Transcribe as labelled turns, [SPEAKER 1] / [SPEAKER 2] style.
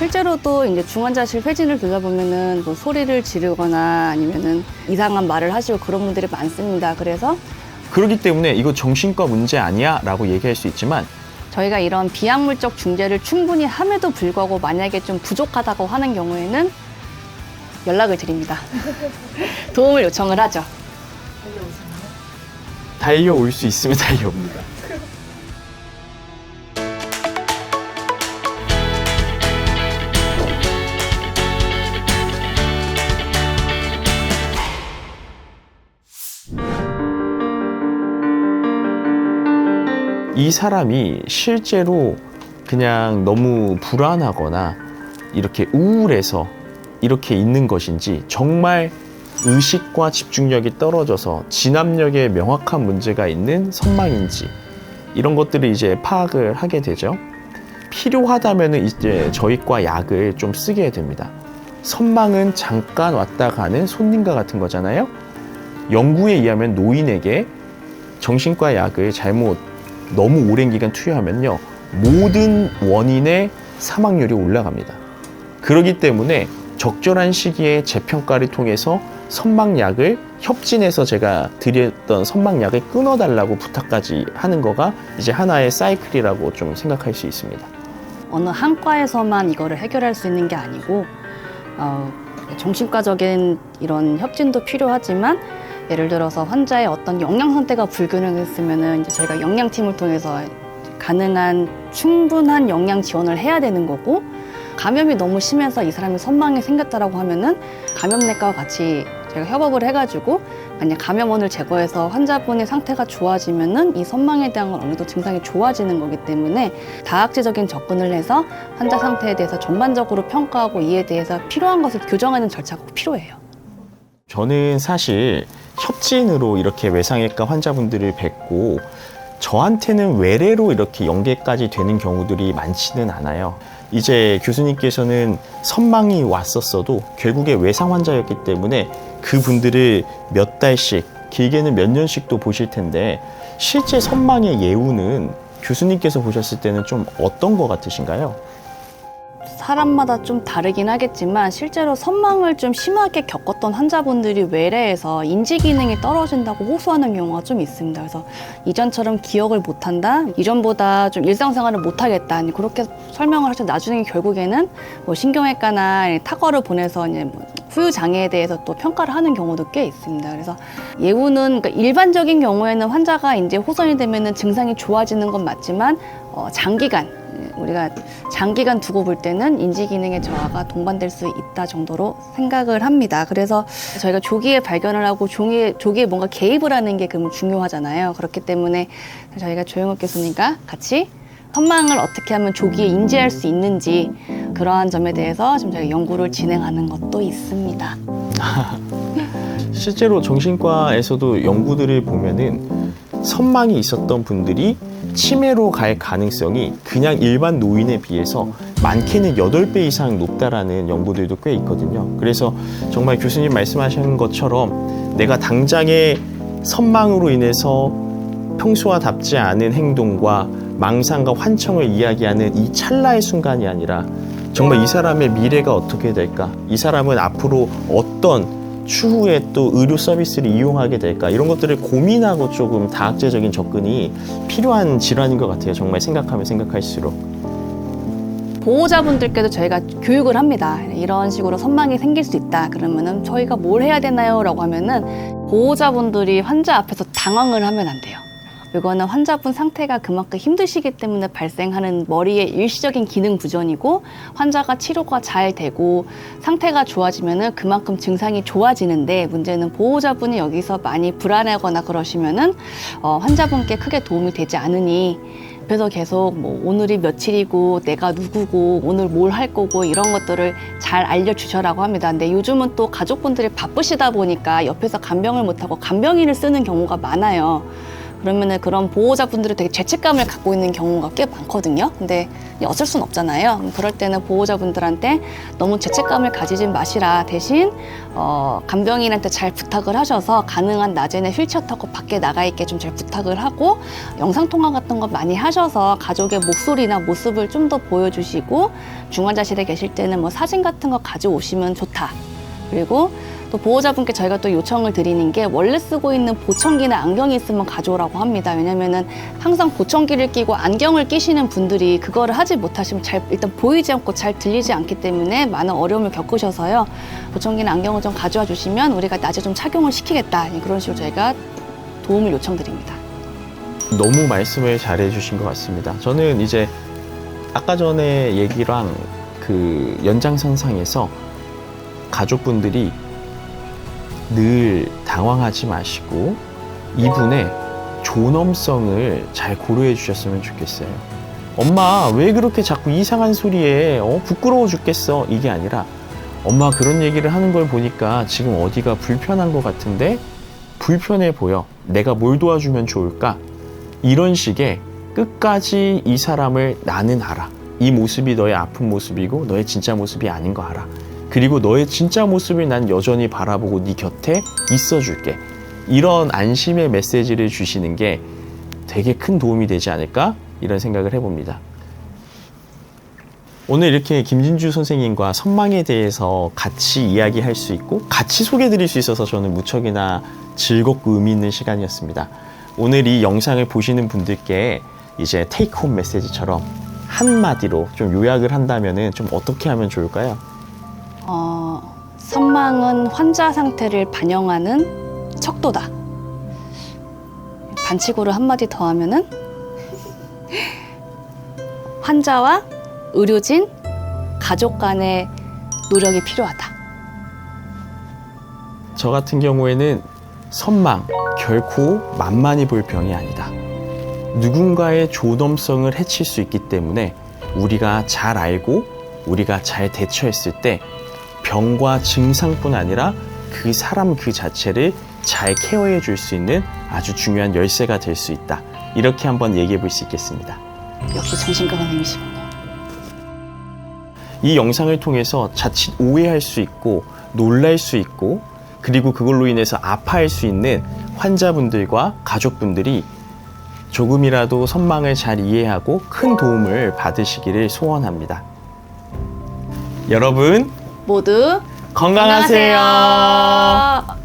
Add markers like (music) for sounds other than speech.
[SPEAKER 1] 실제로도 이제 중환자실 회진을 들여다보면은 뭐 소리를 지르거나 아니면은 이상한 말을 하시고 그런 분들이 많습니다. 그래서
[SPEAKER 2] 그렇기 때문에 이거 정신과 문제 아니야? 라고 얘기할 수 있지만
[SPEAKER 1] 저희가 이런 비약물적 중재를 충분히 함에도 불구하고 만약에 좀 부족하다고 하는 경우에는 연락을 드립니다. (laughs) 도움을 요청을 하죠.
[SPEAKER 2] 달려올 수 있으면 (laughs) 달려옵니다. 이 사람이 실제로 그냥 너무 불안하거나 이렇게 우울해서 이렇게 있는 것인지 정말 의식과 집중력이 떨어져서 진압력에 명확한 문제가 있는 선망인지 이런 것들을 이제 파악을 하게 되죠. 필요하다면 이제 저희과 약을 좀 쓰게 됩니다. 선망은 잠깐 왔다 가는 손님과 같은 거잖아요. 연구에 의하면 노인에게 정신과 약을 잘못 너무 오랜 기간 투여하면요. 모든 원인의 사망률이 올라갑니다. 그렇기 때문에 적절한 시기에 재평가를 통해서 선망약을 협진해서 제가 드렸던 선망약을 끊어달라고 부탁까지 하는 거가 이제 하나의 사이클이라고 좀 생각할 수 있습니다.
[SPEAKER 1] 어느 한 과에서만 이거를 해결할 수 있는 게 아니고 어, 정신과적인 이런 협진도 필요하지만 예를 들어서 환자의 어떤 영양 상태가 불균형했으면은 이제 저희가 영양팀을 통해서 가능한 충분한 영양 지원을 해야 되는 거고 감염이 너무 심해서 이 사람이 선망이 생겼다라고 하면은 감염내과와 같이 저희가 협업을 해가지고 만약 감염원을 제거해서 환자분의 상태가 좋아지면은 이 선망에 대한 건 어느 정도 증상이 좋아지는 거기 때문에 다학제적인 접근을 해서 환자 상태에 대해서 전반적으로 평가하고 이에 대해서 필요한 것을 교정하는 절차가 꼭 필요해요.
[SPEAKER 2] 저는 사실 협진으로 이렇게 외상외과 환자분들을 뵙고 저한테는 외래로 이렇게 연계까지 되는 경우들이 많지는 않아요. 이제 교수님께서는 선망이 왔었어도 결국에 외상 환자였기 때문에 그분들을 몇 달씩 길게는 몇 년씩도 보실 텐데 실제 선망의 예우는 교수님께서 보셨을 때는 좀 어떤 것 같으신가요?
[SPEAKER 1] 사람마다 좀 다르긴 하겠지만 실제로 선망을 좀 심하게 겪었던 환자분들이 외래에서 인지 기능이 떨어진다고 호소하는 경우가 좀 있습니다. 그래서 이전처럼 기억을 못한다, 이전보다 좀 일상생활을 못하겠다, 그렇게 설명을 하셔 나중에 결국에는 뭐 신경외과나 탁월을 보내서 이제 뭐 후유 장애에 대해서 또 평가를 하는 경우도 꽤 있습니다. 그래서 예우는 그러니까 일반적인 경우에는 환자가 이제 호선이 되면은 증상이 좋아지는 건 맞지만 어, 장기간 우리가 장기간 두고 볼 때는 인지 기능의 저하가 동반될 수 있다 정도로 생각을 합니다. 그래서 저희가 조기에 발견을 하고 조기에, 조기에 뭔가 개입을 하는 게 그러면 중요하잖아요. 그렇기 때문에 저희가 조영욱 교수님과 같이 선망을 어떻게 하면 조기에 인지할 수 있는지 그러한 점에 대해서 지금 저희가 연구를 진행하는 것도 있습니다. (laughs)
[SPEAKER 2] 실제로 정신과에서도 연구들을 보면은 선망이 있었던 분들이 치매로 갈 가능성이 그냥 일반 노인에 비해서 많게는 8배 이상 높다라는 연구들도 꽤 있거든요. 그래서 정말 교수님 말씀하신 것처럼 내가 당장에 선망으로 인해서 평소와 답지 않은 행동과 망상과 환청을 이야기하는 이 찰나의 순간이 아니라 정말 이 사람의 미래가 어떻게 될까? 이 사람은 앞으로 어떤 추후에 또 의료 서비스를 이용하게 될까? 이런 것들을 고민하고 조금 다학제적인 접근이 필요한 질환인 것 같아요. 정말 생각하면 생각할수록.
[SPEAKER 1] 보호자분들께도 저희가 교육을 합니다. 이런 식으로 선망이 생길 수 있다. 그러면은 저희가 뭘 해야 되나요? 라고 하면은 보호자분들이 환자 앞에서 당황을 하면 안 돼요. 이거는 환자분 상태가 그만큼 힘드시기 때문에 발생하는 머리의 일시적인 기능 부전이고 환자가 치료가 잘 되고 상태가 좋아지면은 그만큼 증상이 좋아지는데 문제는 보호자분이 여기서 많이 불안해하거나 그러시면은 어, 환자분께 크게 도움이 되지 않으니 옆에서 계속 뭐 오늘이 며칠이고 내가 누구고 오늘 뭘 할 거고 이런 것들을 잘 알려주셔라고 합니다. 근데 요즘은 또 가족분들이 바쁘시다 보니까 옆에서 간병을 못하고 간병인을 쓰는 경우가 많아요. 그러면은 그런 보호자분들이 되게 죄책감을 갖고 있는 경우가 꽤 많거든요. 근데 어쩔 순 없잖아요. 그럴 때는 보호자분들한테 너무 죄책감을 가지지 마시라 대신 어, 간병인한테 잘 부탁을 하셔서 가능한 낮에는 휠체어 타고 밖에 나가 있게 좀 잘 부탁을 하고 영상 통화 같은 거 많이 하셔서 가족의 목소리나 모습을 좀 더 보여주시고 중환자실에 계실 때는 뭐 사진 같은 거 가져오시면 좋다. 그리고 또 보호자분께 저희가 또 요청을 드리는 게 원래 쓰고 있는 보청기나 안경이 있으면 가져오라고 합니다. 왜냐면은 항상 보청기를 끼고 안경을 끼시는 분들이 그거를 하지 못하시면 잘 일단 보이지 않고 잘 들리지 않기 때문에 많은 어려움을 겪으셔서요. 보청기나 안경을 좀 가져와 주시면 우리가 낮에 좀 착용을 시키겠다. 그런 식으로 저희가 도움을 요청드립니다.
[SPEAKER 2] 너무 말씀을 잘해 주신 것 같습니다. 저는 이제 아까 전에 얘기랑 그 연장선상에서 가족분들이 늘 당황하지 마시고 이분의 존엄성을 잘 고려해 주셨으면 좋겠어요. 엄마, 왜 그렇게 자꾸 이상한 소리에 어, 부끄러워 죽겠어? 이게 아니라 엄마 그런 얘기를 하는 걸 보니까 지금 어디가 불편한 것 같은데 불편해 보여. 내가 뭘 도와주면 좋을까? 이런 식의 끝까지 이 사람을 나는 알아. 이 모습이 너의 아픈 모습이고 너의 진짜 모습이 아닌 거 알아. 그리고 너의 진짜 모습을 난 여전히 바라보고 네 곁에 있어줄게. 이런 안심의 메시지를 주시는 게 되게 큰 도움이 되지 않을까? 이런 생각을 해봅니다. 오늘 이렇게 김진주 선생님과 선망에 대해서 같이 이야기할 수 있고 같이 소개드릴 수 있어서 저는 무척이나 즐겁고 의미 있는 시간이었습니다. 오늘 이 영상을 보시는 분들께 이제 테이크홈 메시지처럼 한마디로 좀 요약을 한다면은 좀 어떻게 하면 좋을까요?
[SPEAKER 1] 어, 선망은 환자 상태를 반영하는 척도다. 반칙으로 한마디 더 하면은 환자와 의료진, 가족 간의 노력이 필요하다.
[SPEAKER 2] 저 같은 경우에는 선망 결코 만만히 볼 병이 아니다. 누군가의 조dom성을 해칠 수 있기 때문에 우리가 잘 알고 우리가 잘 대처했을 때 병과 증상뿐 아니라 그 사람 그 자체를 잘 케어해 줄 수 있는 아주 중요한 열쇠가 될 수 있다. 이렇게 한번 얘기해 볼 수 있겠습니다.
[SPEAKER 1] 역시 정신과 선생님이시군요.
[SPEAKER 2] 이 영상을 통해서 자칫 오해할 수 있고 놀랄 수 있고 그리고 그걸로 인해서 아파할 수 있는 환자분들과 가족분들이 조금이라도 선망을 잘 이해하고 큰 도움을 받으시기를 소원합니다. 여러분
[SPEAKER 1] 모두
[SPEAKER 2] 건강하세요.
[SPEAKER 1] 건강하세요.